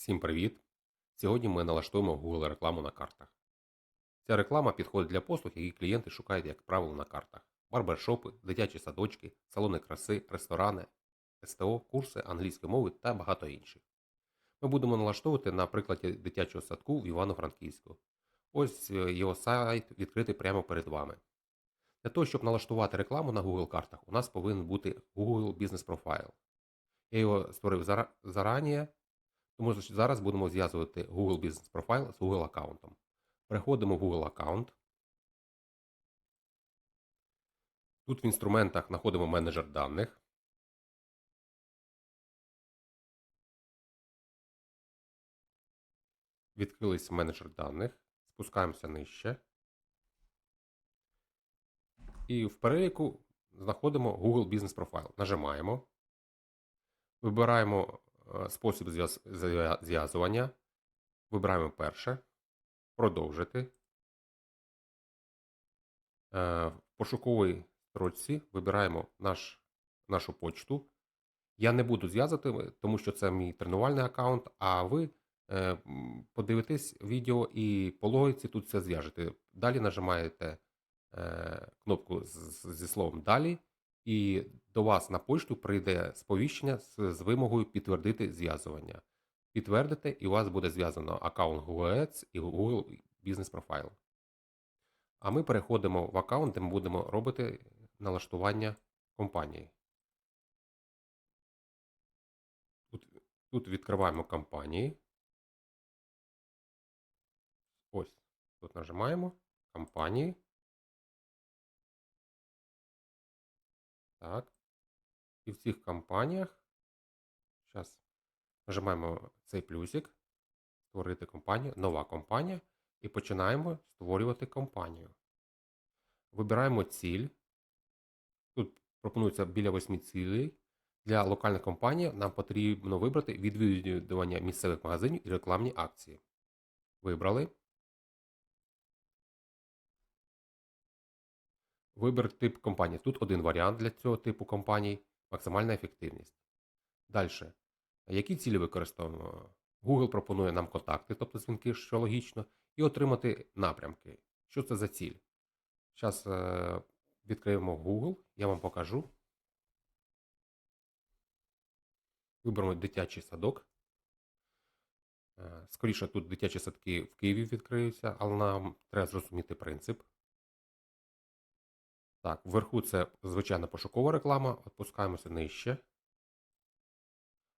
Всім привіт! Сьогодні ми налаштуємо Google рекламу на картах. Ця реклама підходить для послуг, які клієнти шукають, як правило, на картах: барбершопи, дитячі садочки, салони краси, ресторани, СТО, курси англійської мови та багато інших. Ми будемо налаштовувати на прикладі дитячого садку в Івано-Франківську. Ось е, його сайт відкритий прямо перед вами. Для того, щоб налаштувати рекламу на Google картах, у нас повинен бути Google Business Profile. Я його створив зарані, тому що зараз будемо зв'язувати Google Business Profile з Google аккаунтом. Переходимо в Google аккаунт. Тут в інструментах знаходимо менеджер даних. Відкрились менеджер даних. Спускаємося нижче. І в переліку знаходимо Google Business Profile. Нажимаємо. Вибираємо спосіб зв'язування. Вибираємо перше. Продовжити. Е, В пошуковій строчці вибираємо наш, нашу почту. Я не буду зв'язувати, тому що це мій тренувальний аккаунт, а ви е, подивитесь відео і по логіці тут все зв'яжете. Далі нажимаєте е, кнопку зі словом Далі, і до вас на почту прийде сповіщення з, з вимогою підтвердити зв'язування. Підтвердите, і у вас буде зв'язано аккаунт Google Ads і Google Business Profile. А ми переходимо в аккаунт, де ми будемо робити налаштування компанії. Тут, тут відкриваємо компанії. Ось. Тут нажимаємо компанії. Так. І в цих компаніях. Зараз нажимаємо цей плюсик. Створити компанію, нова компанія. І починаємо створювати компанію. Вибираємо ціль. Тут пропонується біля 8 цілей. Для локальної компанії нам потрібно вибрати відвідування місцевих магазинів і рекламні акції. Вибрали. Вибір тип компанії. Тут один варіант для цього типу компаній максимальна ефективність. Далі. Які цілі використовуємо? Google пропонує нам контакти, тобто дзвінки, що логічно, і отримати напрямки. Що це за ціль? Зараз е, відкриємо Google, я вам покажу. Виберемо дитячий садок. Е, Скоріше тут дитячі садки в Києві відкриються, але нам треба зрозуміти принцип. Так, вверху це звичайна пошукова реклама. Опускаємося нижче.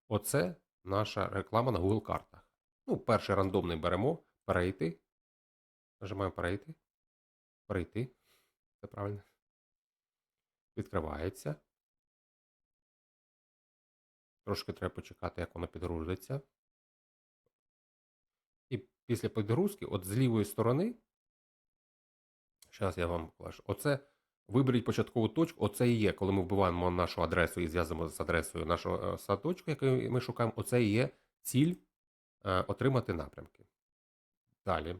Оце наша реклама на Google картах. Ну, перший рандомний беремо, перейти. Нажимаємо перейти. Перейти. Це правильно. Відкривається. Трошки треба почекати, як воно підгрузиться. І після підгрузки, от з лівої сторони, зараз я вам покажу, оце виберіть початкову точку, оце і є, коли ми вбиваємо нашу адресу і зв'язуємо з адресою нашого е, садочку, який ми шукаємо, оце і є ціль е, отримати напрямки. Далі.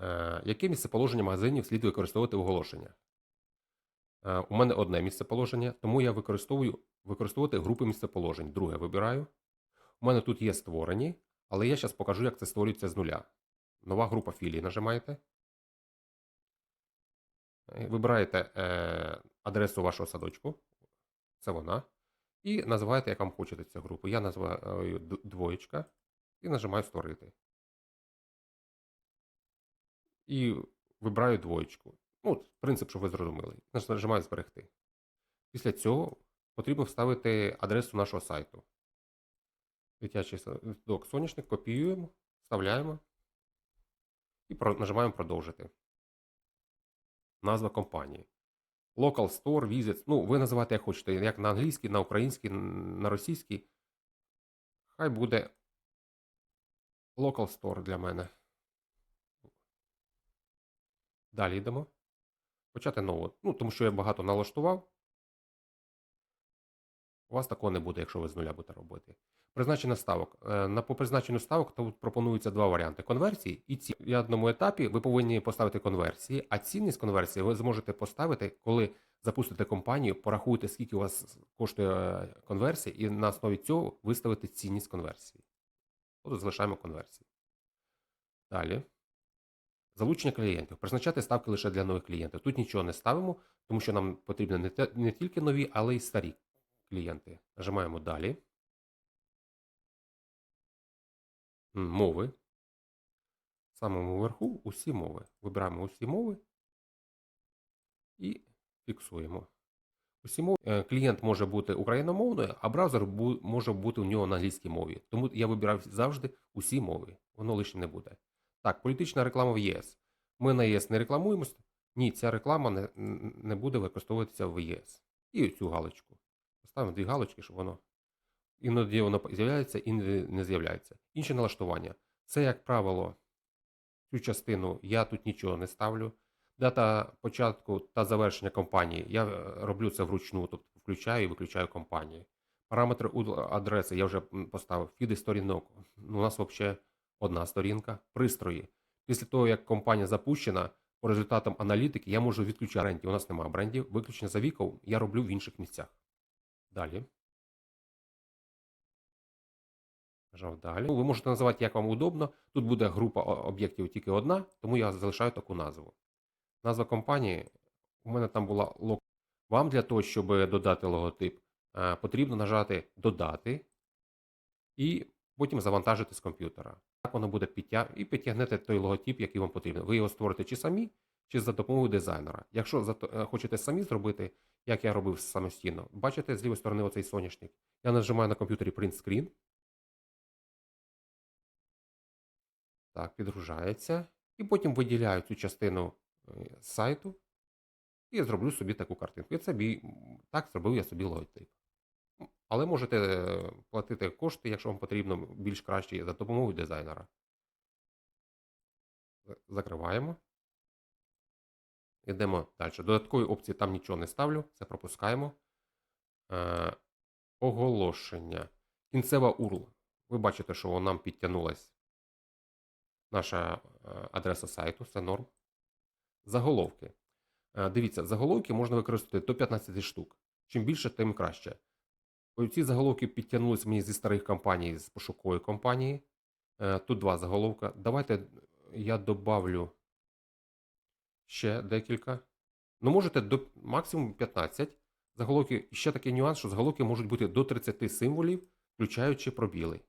Е, яке місцеположення магазинів слід використовувати в оголошеннях? Е, у мене одне місцеположення, тому я використовую використовувати групи місцеположень. Друге вибираю. У мене тут є створені, але я зараз покажу, як це створюється з нуля. Нова група філій нажимаєте. Е, Вибираєте е, адресу вашого садочку. Це вона. І називаєте, як вам хочете цю групу. Я називаю двоєчка і нажимаю створити. І вибираю двоєчку. Ну, принцип, щоб ви зрозуміли. Нажимаю зберегти. Після цього потрібно вставити адресу нашого сайту. Дитячий садок соняшник, копіюємо, вставляємо і нажимаємо продовжити. Назва компанії. Local Store, Visit. Ну, ви називаєте як хочете, як на англійській, на українській, на російській. Хай буде Local Store для мене. Далі йдемо. Почати нову. Ну, тому що я багато налаштував. У вас такого не буде, якщо ви з нуля будете робити. Призначення ставок. Е, На по призначенню ставок тут пропонуються два варіанти: конверсії і ці. В одному етапі ви повинні поставити конверсії, а цінність конверсії ви зможете поставити, коли запустите компанію, порахуєте, скільки у вас коштує е, конверсія, і на основі цього виставити цінність конверсії. От залишаємо конверсії. Далі. Залучення клієнтів. Призначати ставки лише для нових клієнтів. Тут нічого не ставимо, тому що нам потрібні не тільки нові, але й старі клієнти. Нажимаємо далі. Мови. В самому верху усі мови. Вибираємо усі мови і фіксуємо. Усі мови. Е, Клієнт може бути україномовною, а браузер може бути у нього на англійській мові. Тому я вибирав завжди усі мови. Воно лишнє не буде. Так, політична реклама в ЄС. Ми на ЄС не рекламуємося. Ні, ця реклама не, не буде використовуватися в ЄС. І цю галочку. Поставимо дві галочки, щоб воно іноді воно з'являється, іноді не з'являється. Інше налаштування. Це, як правило, цю частину я тут нічого не ставлю. Дата початку та завершення кампанії я е, роблю це вручну, тобто включаю і виключаю кампанії. Параметри адреси я вже поставив. Фіди сторінок. Ну, У нас взагалі одна сторінка. Пристрої. Після того, як компанія запущена, по результатам аналітики я можу відключати бренді. У нас немає брендів. Виключення за віком я роблю в інших місцях. Далі. Нажав далі. Ну, ви можете називати, як вам удобно. Тут буде група об'єктів тільки одна, тому я залишаю таку назву. Назва компанії у мене там була лог. Вам для того, щоб додати логотип, потрібно нажати Додати і потім завантажити з комп'ютера. Так воно буде підтяг... і підтягнете той логотип, який вам потрібен. Ви його створите чи самі, чи за допомогою дизайнера. Якщо е, хочете самі зробити, як я робив самостійно, бачите з лівої сторони оцей соняшник. Я нажимаю на комп'ютері Print Screen. Так, підгружається. І потім виділяю цю частину е, сайту і зроблю собі таку картинку. І це бі... так зробив я собі логотип. Але можете е, платити кошти, якщо вам потрібно більш краще за допомогою дизайнера. Закриваємо. Йдемо далі. Додаткові опції там нічого не ставлю, це пропускаємо. Е, оголошення. Кінцева URL. Ви бачите, що нам підтягнулась наша е, адреса сайту, це норм. Заголовки. Е, Дивіться, заголовки можна використати до 15 штук. Чим більше, тим краще. Ці заголовки підтягнулися мені зі старих компаній, з пошукової компанії. Е, Тут два заголовка. Давайте я добавлю ще декілька. Ну, можете до максимум 15. Заголовки, і ще такий нюанс, що заголовки можуть бути до 30 символів, включаючи пробіли.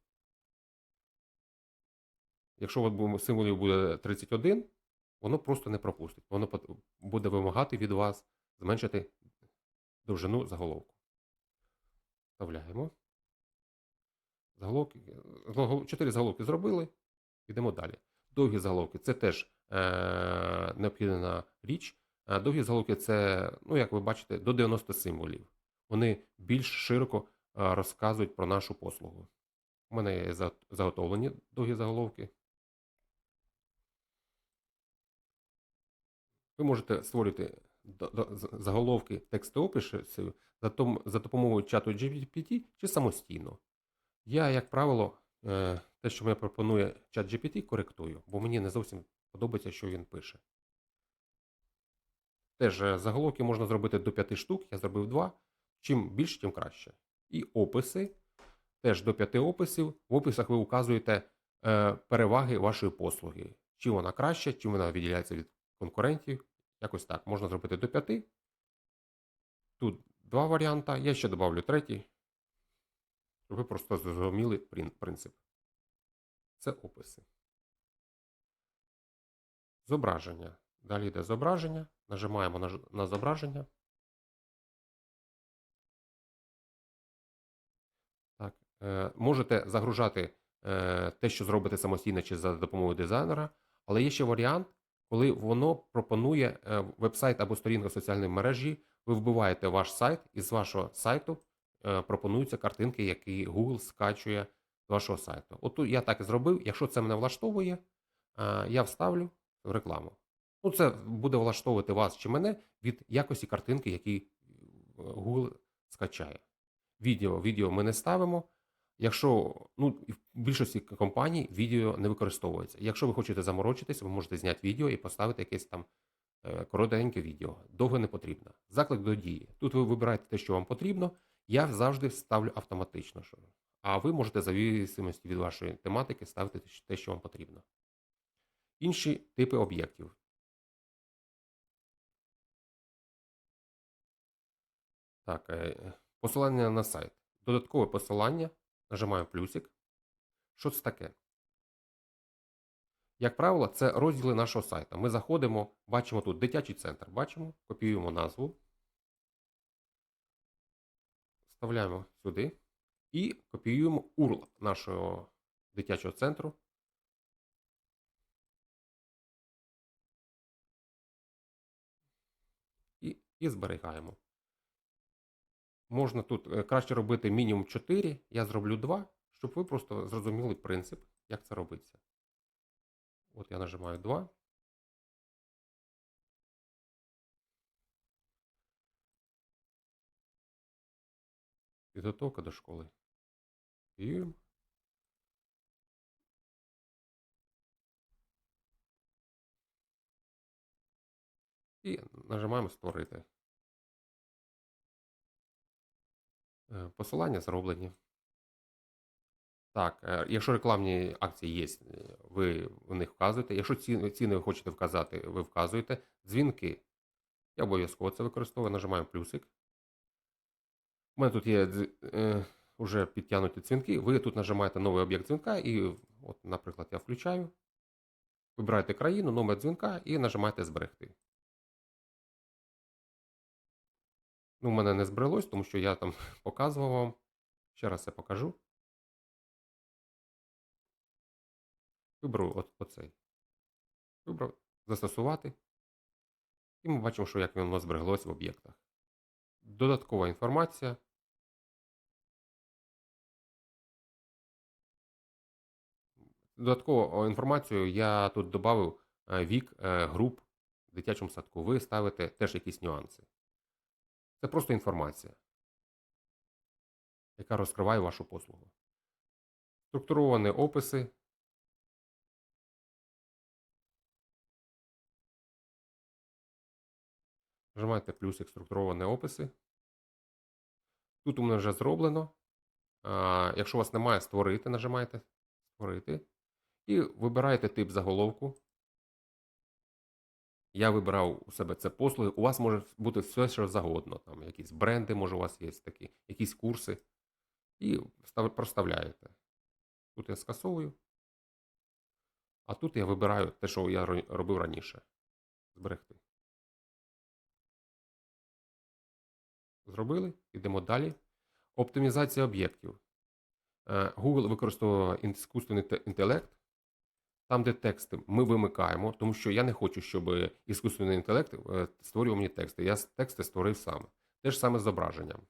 Якщо от символів буде 31, воно просто не пропустить. Воно буде вимагати від вас зменшити довжину заголовку. Вставляємо. Заголовки, загол- чотири заголовки зробили. Йдемо далі. Довгі заголовки це теж е, необхідна річ. Е, Довгі заголовки це, ну, як ви бачите, до 90 символів. Вони більш широко е, розказують про нашу послугу. У мене є заготовлені довгі заголовки. Ви можете створити заголовки текстоописів за, допомогою чату GPT чи самостійно. Я, як правило, те, що мені пропонує чат GPT, коректую, бо мені не зовсім подобається, що він пише. Теж е, заголовки можна зробити до 5 штук, я зробив 2. Чим більше, тим краще. І описи. Теж до 5 описів. В описах ви указуєте е, переваги вашої послуги. Чим вона краще, чим вона відділяється від конкурентів. Якось так. Можна зробити до 5. Тут два варіанти. Я ще добавлю третій. Щоб ви просто зрозуміли принцип. Це описи. Зображення. Далі йде зображення. Нажимаємо на, зображення. Так. Е, можете загружати е, те, що зробите самостійно чи за допомогою дизайнера, але є ще варіант, коли воно пропонує е, веб-сайт або сторінка в соціальній мережі, ви вбиваєте ваш сайт, і з вашого сайту пропонуються картинки, які Google скачує з вашого сайту. От я так і зробив. Якщо це мене влаштовує, е, я вставлю в рекламу. Ну, це буде влаштовувати вас чи мене від якості картинки, які е, Google скачає. Відео, відео ми не ставимо. Якщо ну, в більшості компаній відео не використовується. Якщо ви хочете заморочитись, ви можете зняти відео і поставити якесь там е, коротеньке відео. Довго не потрібно. Заклик до дії. Тут ви вибираєте те, що вам потрібно. Я завжди ставлю автоматично, що а ви можете в зависимості від вашої тематики ставити те, що вам потрібно. Інші типи об'єктів. Так, е, посилання на сайт. Додаткове посилання. Нажимаємо плюсик. Що це таке? Як правило, це розділи нашого сайту. Ми заходимо, бачимо тут дитячий центр. Бачимо, копіюємо назву. Вставляємо сюди і копіюємо URL нашого дитячого центру. І, і зберігаємо. Можна тут е, краще робити мінімум 4, я зроблю 2, щоб ви просто зрозуміли принцип, як це робиться. От я нажимаю 2. Підготовка до школи. Копіюємо. І нажимаємо створити. Е, Посилання зроблені. Так, е, якщо рекламні акції є, е, ви в них вказуєте. Якщо ціни ви хочете вказати, ви вказуєте. Дзвінки. Я обов'язково це використовую. Нажимаємо плюсик. У мене тут є е, вже підтягнуті дзвінки. Ви тут нажимаєте новий об'єкт дзвінка, і, от, наприклад, я включаю. Вибираєте країну, номер дзвінка і нажимаєте зберегти. Ну, у мене не збереглось, тому що я там показував вам. Ще раз це покажу. Виберу от, оцей. Вибрав застосувати. І ми бачимо, що як воно збереглось в об'єктах. Додаткова інформація. Додаткову інформацію я тут додав вік е, груп в дитячому садку. Ви ставите теж якісь нюанси. Це просто інформація, яка розкриває вашу послугу. Структуровані описи. Нажимаєте плюсик структуровані описи. Тут у мене вже зроблено. Якщо у вас немає створити, нажимаєте створити. І вибираєте тип заголовку. Я вибирав у себе це послуги. У вас може бути все, що завгодно. Там якісь бренди, може, у вас є такі, якісь курси. І проставляєте. Тут я скасовую. А тут я вибираю те, що я робив раніше. Зберегти. Зробили. Йдемо далі. Оптимізація об'єктів. Е, Google використовує іскусственний інтелект. Там, де тексти, ми вимикаємо, тому що я не хочу, щоб іскусственний інтелект е, створював мені тексти. Я тексти створив сам. Те ж саме з зображенням.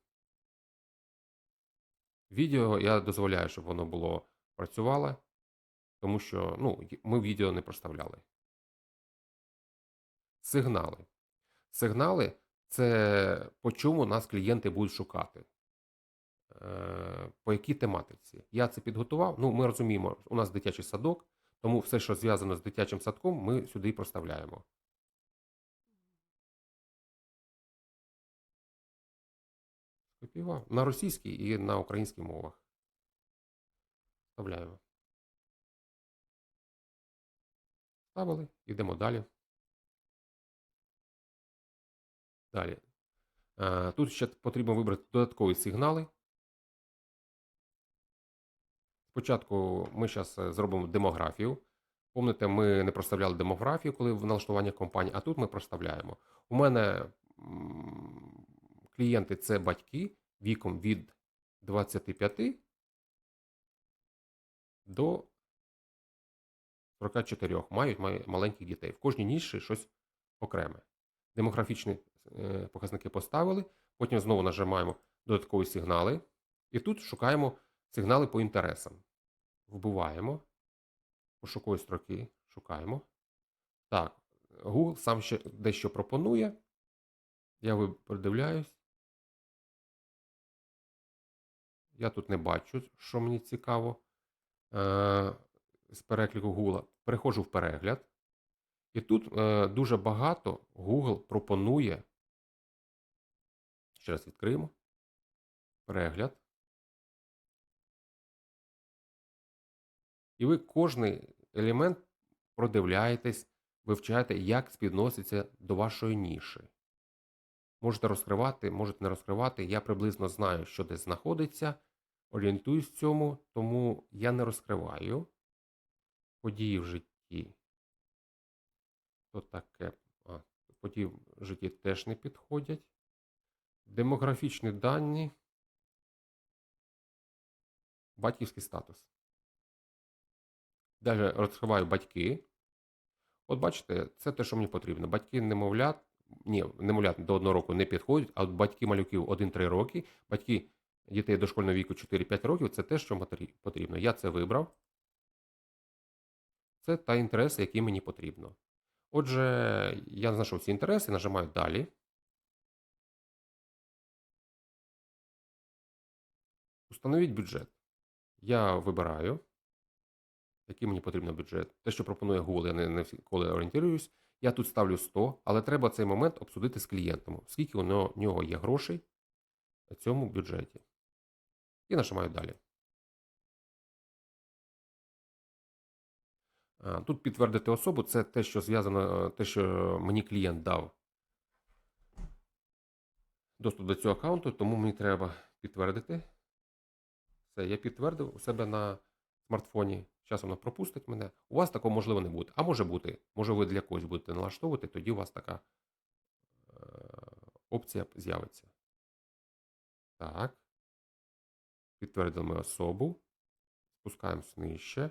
Відео я дозволяю, щоб воно було працювало, тому що ну, ми відео не проставляли. Сигнали. Сигнали це по чому нас клієнти будуть шукати. Е, По якій тематиці. Я це підготував. Ну, ми розуміємо, у нас дитячий садок, тому все, що зв'язано з дитячим садком, ми сюди проставляємо. Скопіював. На російській і на українській мовах. Вставляємо. Ставили, йдемо далі. Далі. Е, Тут ще потрібно вибрати додаткові сигнали. Спочатку ми зараз зробимо демографію. Помните, ми не проставляли демографію, коли в налаштуванні компанії, а тут ми проставляємо. У мене клієнти це батьки віком від 25 до 44 мають маленьких дітей. В кожній ніші щось окреме. Демографічні е, показники поставили, потім знову нажимаємо додаткові сигнали, і тут шукаємо сигнали по інтересам. Вбиваємо пошукові строки, шукаємо. Так, Google сам ще дещо пропонує. Я передивляюсь. Я тут не бачу, що мені цікаво е, з переклику Google. Переходжу в перегляд. І тут е, дуже багато Google пропонує. Ще раз відкриємо. Перегляд. І ви кожний елемент продивляєтесь, вивчаєте, як співноситься до вашої ніші. Можете розкривати, можете не розкривати. Я приблизно знаю, що десь знаходиться, орієнтуюсь в цьому, тому я не розкриваю події в житті. То таке. А, події в житті теж не підходять. Демографічні дані. Батьківський статус. Далі розкриваю батьки. От бачите, це те, що мені потрібно. Батьки немовлят, ні, немовлят до одного року не підходять, а от батьки малюків 1-3 роки, батьки дітей дошкольного віку 4-5 років це те, що потрібно. Я це вибрав. Це та інтереси, які мені потрібно. Отже, я знайшов ці інтереси, нажимаю далі. Установіть бюджет. Я вибираю, який мені потрібен бюджет. Те, що пропонує Google, я не, не коли орієнтуюсь. Я тут ставлю 100, але треба цей момент обсудити з клієнтом, скільки у нього, є грошей на цьому бюджеті. І нажимаю далі. Тут підтвердити особу це те, що зв'язано, е, те, що мені клієнт дав доступ до цього аккаунту, тому мені треба підтвердити. Все, я підтвердив у себе на смартфоні. Зараз воно пропустить мене. У вас такого можливо не буде. А може бути. Може, ви для когось будете налаштовувати, тоді у вас така е, опція з'явиться. Так. Підтвердили ми особу. Спускаємось нижче.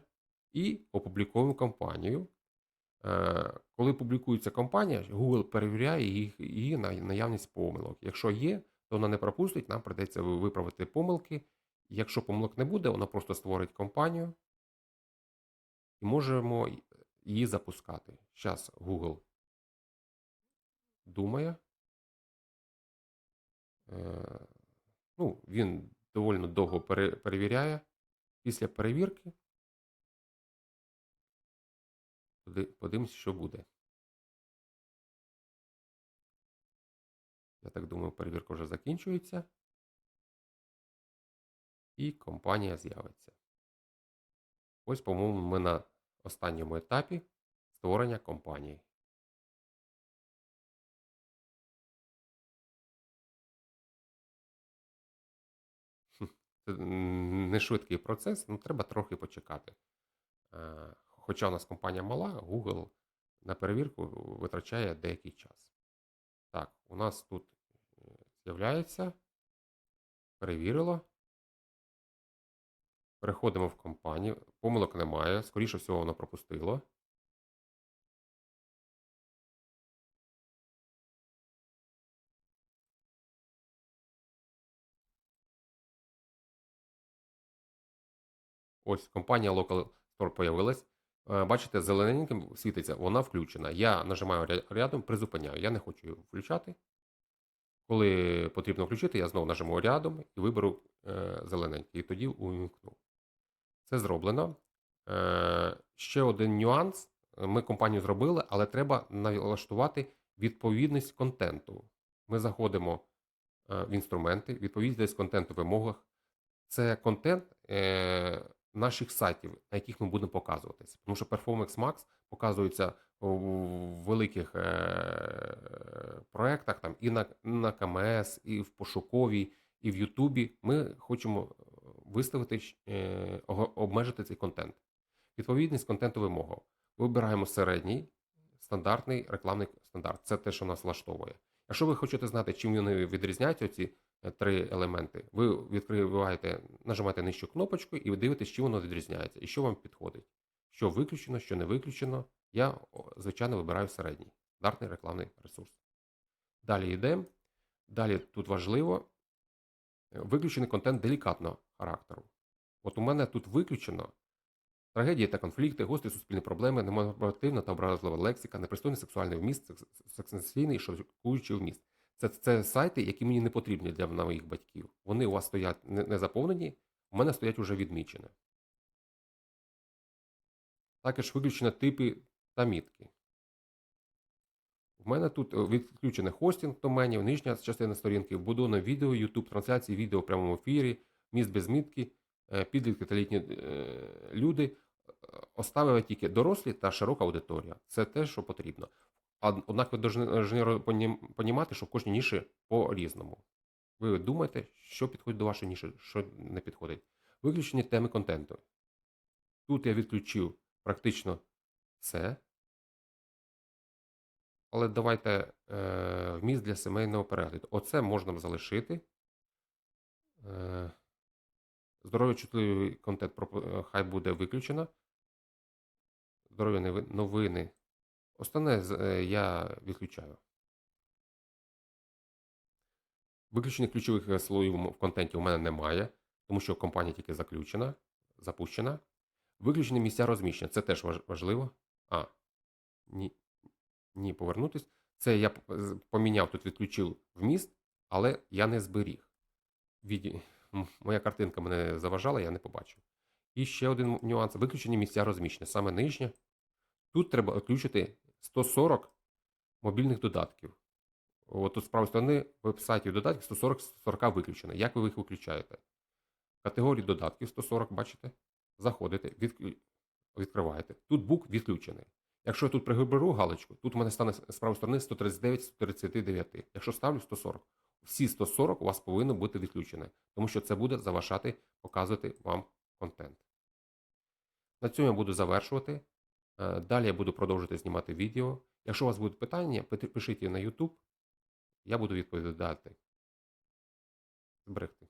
І опубліковуємо компанію. Е, Коли публікується компанія, Google перевіряє її на наявність помилок. Якщо є, то вона не пропустить, нам придеться виправити помилки. Якщо помилок не буде, вона просто створить компанію і можемо її запускати. Зараз Google думає. Е, Ну, він доволі довго перевіряє. Після перевірки поди- подивимось, що буде. Я так думаю, перевірка вже закінчується. І компанія з'явиться. Ось, по-моєму, ми на останньому етапі створення компанії. Це не швидкий процес, ну треба трохи почекати. Е, Хоча у нас компанія мала, Google на перевірку витрачає деякий час. Так, у нас тут е, з'являється, перевірило. Переходимо в компанію. Помилок немає. Скоріше всього, воно пропустило. Ось компанія Local Store появилась. Е, Бачите, зелененьким світиться, вона включена. Я нажимаю рядом, призупиняю. Я не хочу її включати. Коли потрібно включити, я знову нажимаю рядом і виберу е, зелененький. І тоді увімкну. Це зроблено. Е, ще один нюанс. Ми компанію зробили, але треба налаштувати відповідність контенту. Ми заходимо е, в інструменти, відповідність контенту в вимогах. Це контент е, наших сайтів, на яких ми будемо показуватися. Тому що Performance Max показується у великих проєктах, там і на, на КМС, і в пошуковій, і в Ютубі. Ми хочемо виставити е, обмежити цей контент. Відповідність контенту вимогам. Вибираємо середній стандартний рекламний стандарт. Це те, що нас влаштовує. Якщо ви хочете знати, чим вони відрізняються, ці е, три елементи, ви відкриваєте, нажимаєте нижчу кнопочку і ви дивитесь, чим воно відрізняється і що вам підходить. Що виключено, що не виключено. Я, звичайно, вибираю середній стандартний рекламний ресурс. Далі йдемо. Далі тут важливо е, виключений контент делікатного характеру. От у мене тут виключено трагедії та конфлікти, гострі суспільні проблеми, немотивна та образлива лексика, непристойний сексуальний вміст, секс- сексуальний і шокуючий вміст. Це, це сайти, які мені не потрібні для моїх батьків. Вони у вас стоять не, не заповнені, у мене стоять уже відмічені. Також виключені типи та мітки. В мене тут е, відключений хостинг доменів, нижня частина сторінки, вбудоване відео, YouTube, трансляції відео в прямому ефірі, міст без мітки, е, підлітки та літні е, люди, оставили тільки дорослі та широка аудиторія. Це те, що потрібно. Однак ви повинні розуміти, що в кожній ніші по-різному. Ви думаєте, що підходить до вашої ніші, що не підходить. Виключені теми контенту. Тут я відключив практично все. Але давайте е, вміст для сімейного перегляду. Оце можна залишити. Е, здоров'я чутливий контент е, хай буде виключено. Здоров'я новини. Основне з- е, я відключаю. Виключених ключових е, слоїв в контенті у мене немає, тому що компанія тільки заключена, запущена. Виключені місця розміщення. Це теж важливо. А, ні, ні, повернутись. Це я поміняв тут, відключив вміст, але я не зберіг. Віді... Моя картинка мене заважала, я не побачив. І ще один нюанс: виключені місця розміщення, саме нижнє. Тут треба включити 140 мобільних додатків. От тут з правої сторони веб-сайтів додатків 140 з 40 виключено. Як ви їх виключаєте? Категорії додатків 140, бачите? Заходите, відкриваєте. Тут бук відключений. Якщо я тут приберу галочку, тут у мене стане з правої сторони 139-139. Якщо ставлю 140, всі 140 у вас повинно бути відключені, тому що це буде заважати показувати вам контент. На цьому я буду завершувати. Е, Далі я буду продовжувати знімати відео. Якщо у вас будуть питання, пишіть на YouTube. Я буду відповідати. Зберегти.